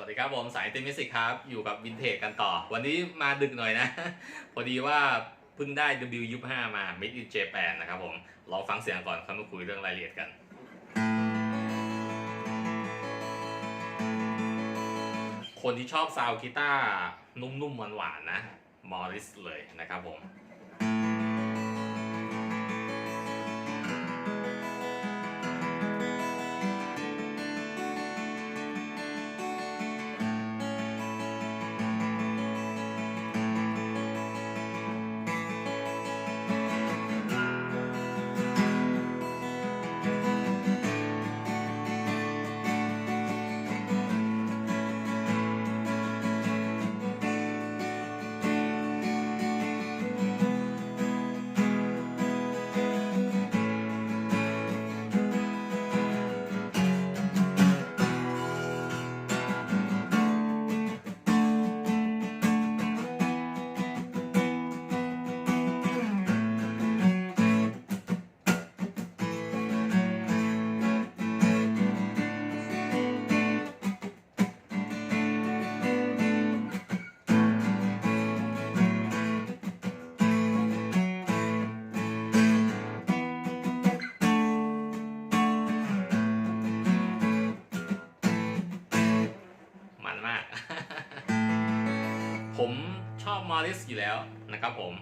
วัสดีครับผมสายติมิสิกครับ อยู่กับวินเทจกันต่อ วันนี้มาดึกหน่อยนะ พอดีว่าเพิ่งได้ W25 มา Made in Japan นะครับผมลองฟังเสียงก่อนค่อยมาคุยเรื่องรายละเอียดกันคนที่ชอบซาว์กีตาร์นุ่มๆหวานๆนะมอริสเลยนะครับผม ผมชอบมอริสอยู่แล้วนะครับผม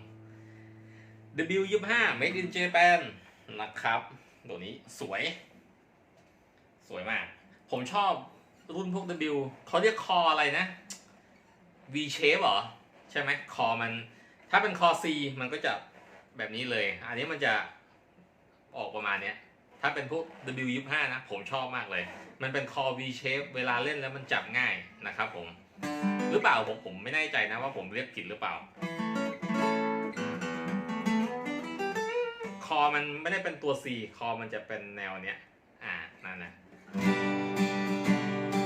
W25 Made in Japan นะครับ ตัวนี้สวย สวยมาก ผมชอบรุ่นพวก W เขาเรียกคออะไรนะ V shape เหรอ ใช่ไหมคอมัน ถ้าเป็นคอ C มันก็จะแบบนี้เลย อันนี้มันจะออกประมาณเนี้ยถ้าเป็นพวก W25 นะ ผมชอบมากเลย มันเป็นคอ V shape เวลาเล่นแล้วมันจับง่ายนะครับผม หรือเปล่าผมผมไม่แน่ใจนะว่าผมเรียกผิดหรือเปล่า คอมันไม่ได้เป็นตัว C คอมันจะเป็นแนวเนี้ย อ่านั่นนะ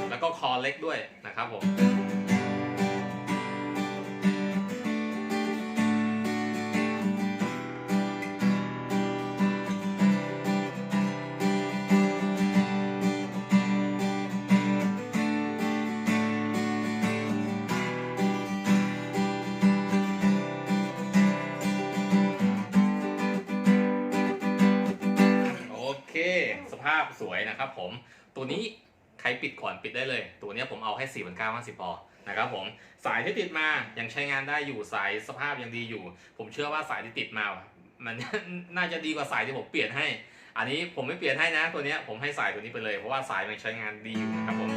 แล้วก็คอเล็กด้วยนะครับผมาพสวยนะครับผม ตัวนี้ใครปิดก่อนปิดได้เลย ตัวนี้ผมเอาให้4 9 5 0พอนะครับผม สายที่ติดมายังใช้งานได้อยู่สายสภาพยังดีอยู่ ผมเชื่อว่าสายที่ติดมา มันน่าจะดีกว่าสายที่ผมเปลี่ยนให้ อันนี้ผมไม่เปลี่ยนให้นะ ตัวนี้ผมให้สายตัวนี้ไปเลยเพราะว่าสายมันใช้งานดีอยู่นะครับผม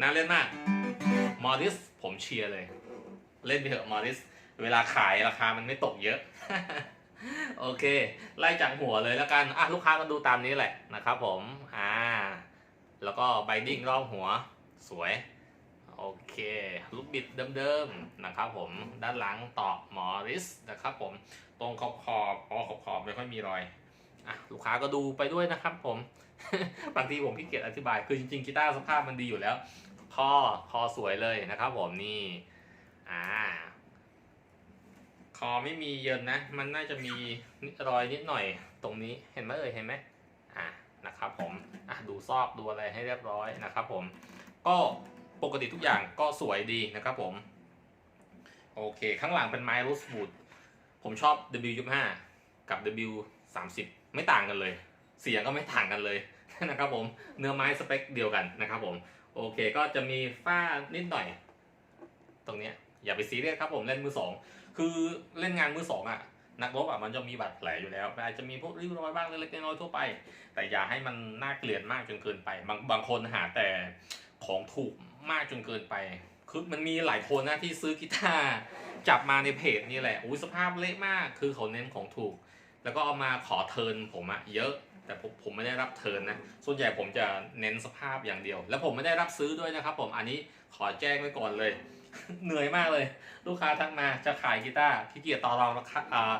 น่าเล่นมาก มอริสผมเชียร์เลย เล่นไปเถอะมอริส เวลาขายราคามันไม่ตกเยอะ โอเค ไล่จากหัวเลยแล้วกัน อะ ลูกค้าก็ดูตามนี้แหละนะครับผม อ่า แล้วก็ไบดิ้งรอบหัวสวย โอเค ลูกบิดเดิมๆนะครับผม ด้านหลังต่อมอริสนะครับผม ตรงขอบขอบอ๋อขอบขอบไม่ค่อยมีรอยอะลูกค้าก็ดูไปด้วยนะครับผม บางทีผมขี้เกียจอธิบาย คือจริงๆกีตาร์สภาพมันดีอยู่แล้ว คอ คอสวยเลยนะครับผมนี่ อ่า คอไม่มีเยินนะ มันน่าจะมีรอยนิดหน่อยตรงนี้เห็นไหมเอ่ยเห็นไหมอ่านะครับผมอะดูซอกดูอะไรให้เรียบร้อยนะครับผม ก็ปกติทุกอย่างก็สวยดีนะครับผม โอเค ข้างหลังเป็นไม้รูสบูดผมชอบ W25 กับ W30 ไม่ต่างกันเลย เสียงก็ไม่ต่างกันเลยนะครับผม เนื้อไม้สเปคเดียวกันนะครับผม โอเคก็จะมีฝ้านิดหน่อย ตรงเนี้ย อย่าไปซีเรียสครับผมเล่นมือสองคือเล่นงานมือสองอะนักรบอะมันจะมีบาดแผลอยู่แล้วอาจจะมีพวกริ้วรอยบ้างเล็กๆน้อยๆทั่วไป แต่อย่าให้มันน่าเกลียดมากจนเกินไป บางบางคนหาแต่ของถูกมากจนเกินไป คือมันมีหลายคนนะที่ซื้อกีตาร์จับมาในเพจนี่แหละอุ้ยสภาพเละมากคือเขาเน้นของถูก แล้วก็เอามาขอเทิร์นผมอะเยอะแต่ผมผมไม่ได้รับเทิร์นนะ ส่วนใหญ่ผมจะเน้นสภาพอย่างเดียว แล้วผมไม่ได้รับซื้อด้วยนะครับ ผมอันนี้ขอแจ้งไว้ก่อนเลย เหนื่อยมากเลย ลูกค้าทักมาจะขายกีตาร์ขี้เกียจต่อรองราคาอ่า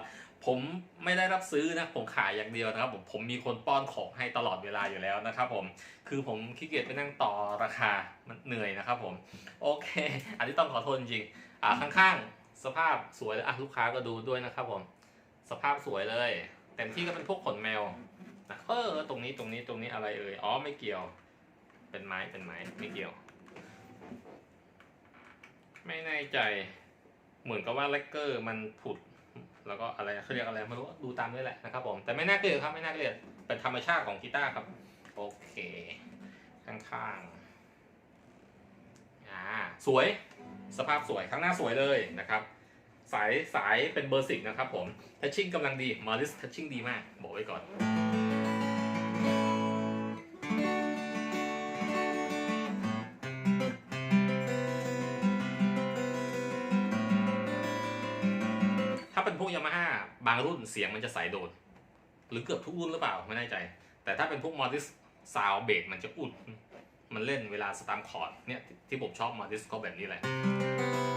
ผมไม่ได้รับซื้อนะผมขายอย่างเดียวนะครับผมผมมีคนป้อนของให้ตลอดเวลาอยู่แล้วนะครับผมคือผมขี้เกียจไปนั่งต่อราคามันเหนื่อยนะครับผมโอเค อันนี้ต้องขอโทษจริงอ่าข้างๆ สภาพสวยเลยอะลูกค้าก็ดูด้วยนะครับผมสภาพสวยเลยเต็มที่ก็เป็นพวกขนแมวนะเออตรงนี้ตรงนี้ตรงนี้อะไรเอ่ยอ๋อไม่เกี่ยว เป็นไม้เป็นไม้ไม่เกี่ยว ไม่แน่ใจ เหมือนกับว่าแลกเกอร์มันผุด แล้วก็อะไรเขาเรียกอะไรไม่รู้ดูตามด้วยแหละนะครับผมแต่ไม่น่าเกลียดครับไม่น่าเกลียดเป็นธรรมชาติของกีตาร์ครับ โอเค ข้างๆอ่าสวยสภาพสวยข้างหน้าสวยเลยนะครับสายสายเป็นเบอร์สิกนะครับผมทัชชิ่งกำลังดีมาริสทัชชิ่งดีมาก บอกไว้ก่อน ถ้าเป็นพวกยามาฮ่าบางรุ่นเสียงมันจะใสโดด หรือเกือบทุกรุ่นหรือเปล่าไม่แน่ใจ แต่ถ้าเป็นพวกมอริสซาวเบสมันจะอุด มันเล่นเวลาสตามคอร์ดเนี่ยที่ผมชอบมอริสก็แบบนี้แหละ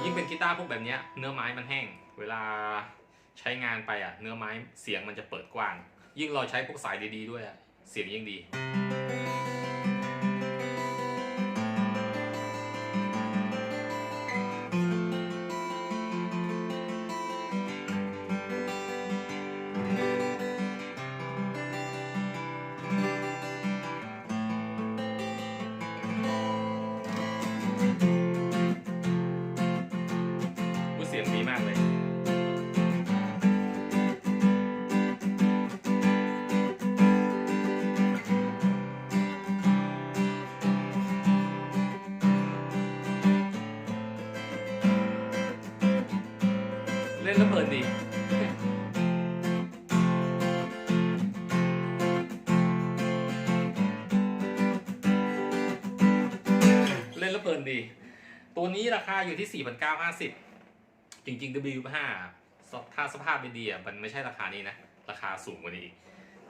ยิ่งเป็นกีตาร์พวกแบบนี้เนื้อไม้มันแห้ง เวลาใช้งานไปอะเนื้อไม้เสียงมันจะเปิดกว้าง ยิ่งเราใช้พวกสายดีๆด้วยอะเสียงยิ่งดี เล่นแล้วเพลินดีเล่นแล้วเพลินดี ตัวนี้ราคาอยู่ที่ 4,950 จริงๆ W5 ถ้าสภาพไม่ดีอะมันไม่ใช่ราคานี้นะ ราคาสูงกว่านี้อีก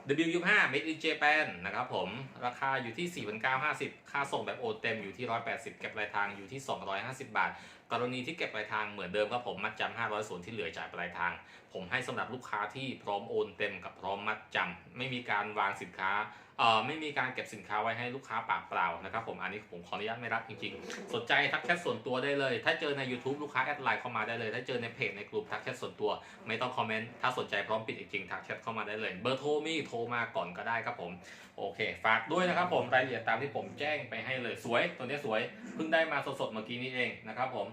W5 Made in Japan นะครับผม ราคาอยู่ที่ 4,950 ค่าส่งแบบโอนเต็มอยู่ที่ 180 เก็บปลายทางอยู่ที่ 250 บาทกรณีที่เก็บปลายทางเหมือนเดิมครับผมมัดจำ500ส่วนที่เหลือจ่ายปลายทาง ผมให้สำหรับลูกค้าที่พร้อมโอนเต็มกับพร้อมมัดจำไม่มีการวางสินค้าเอ่อไม่มีการเก็บสินค้าไว้ให้ลูกค้าปากเปล่านะครับผมอันนี้ผมขออนุญาตไม่รับจริงๆ สนใจทักแชทส่วนตัวได้เลย ถ้าเจอใน YouTube ลูกค้าแอดไลน์เข้ามาได้เลย ถ้าเจอในเพจในกลุ่มทักแชทส่วนตัว ไม่ต้องคอมเมนต์ถ้าสนใจพร้อมปิดจริงๆทักแชทเข้ามาได้เลย เบอร์โทรมีโทรมาก่อนก็ได้ครับผมโอเค ฝากด้วยนะครับผมรายละเอียดตามที่ผมแจ้งไปให้เลยสวยตัวนี้สวยเพิ่งได้มาสดๆเมื่อกี้นี้เองนะครับผม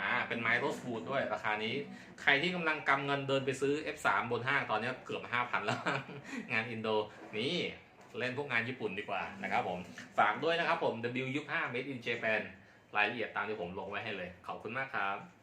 อ่าเป็นไม้โรสบูดด้วยราคานี้ ใครที่กำลังกำเงินเดินไปซื้อ F3 บนห้างตอนนี้เกือบ 5,000 แล้ว งานอินโดนี่เล่นพวกงานญี่ปุ่นดีกว่านะครับผม ฝากด้วยนะครับผม W25 Made in Japan รายละเอียดตามที่ผมลงไว้ให้เลย ขอบคุณมากครับ